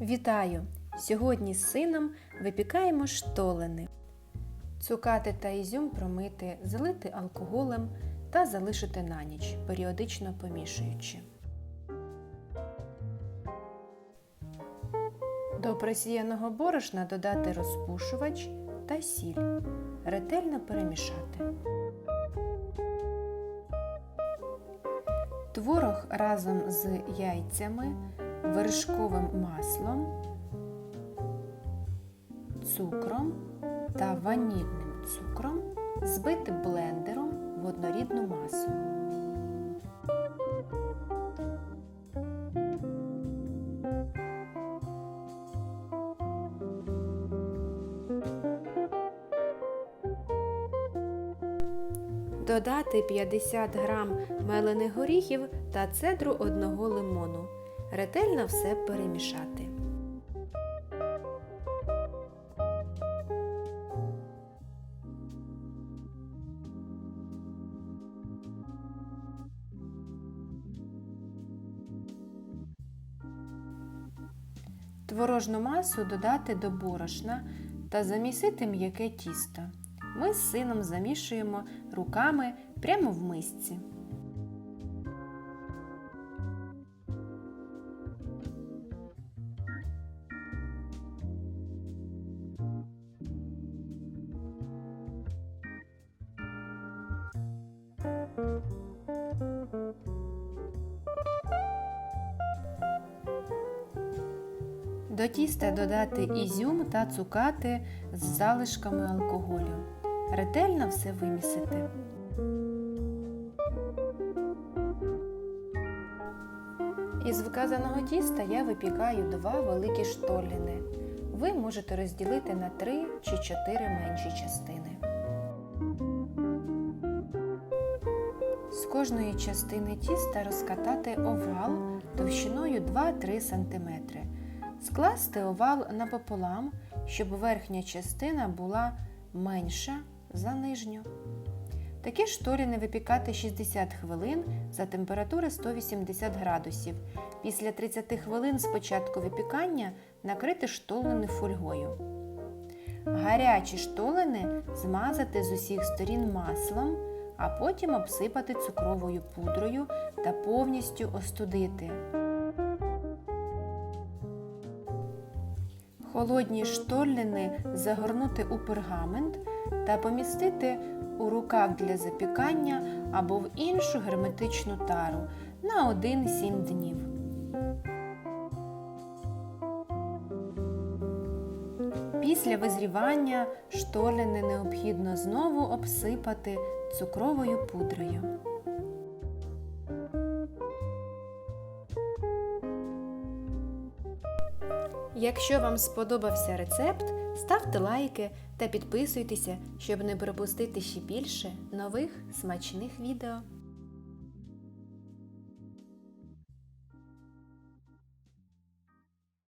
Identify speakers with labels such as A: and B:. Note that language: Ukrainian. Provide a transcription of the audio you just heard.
A: Вітаю! Сьогодні з сином випікаємо штолени. Цукати та ізюм промити, залити алкоголем та залишити на ніч, періодично помішуючи. До просіяного борошна додати розпушувач та сіль. Ретельно перемішати. Творог разом з яйцями, вершковим маслом, цукром та ванільним цукром збити блендером в однорідну масу. Додати 50 грам мелених горіхів та цедру одного лимону. Ретельно все перемішати. Творожну масу додати до борошна та замісити м'яке тісто. Ми з сином замішуємо руками прямо в мисці. До тіста додати ізюм та цукати з залишками алкоголю. Ретельно все вимісити. Із вказаного тіста я випікаю два великі штоліни. Ви можете розділити на три чи чотири менші частини. З кожної частини тіста розкатати овал товщиною 2-3 см. Скласти овал напополам, щоб верхня частина була менша за нижню. Такі штоліни випікати 60 хвилин за температури 180 градусів. Після 30 хвилин з початку випікання накрити штолени фольгою. Гарячі штолени змазати з усіх сторін маслом, а потім обсипати цукровою пудрою та повністю остудити. Холодні штоллини загорнути у пергамент та помістити у рукав для запікання або в іншу герметичну тару на 1-7 днів. Після визрівання штоліни необхідно знову обсипати цукровою пудрою. Якщо вам сподобався рецепт, ставте лайки та підписуйтеся, щоб не пропустити ще більше нових смачних відео.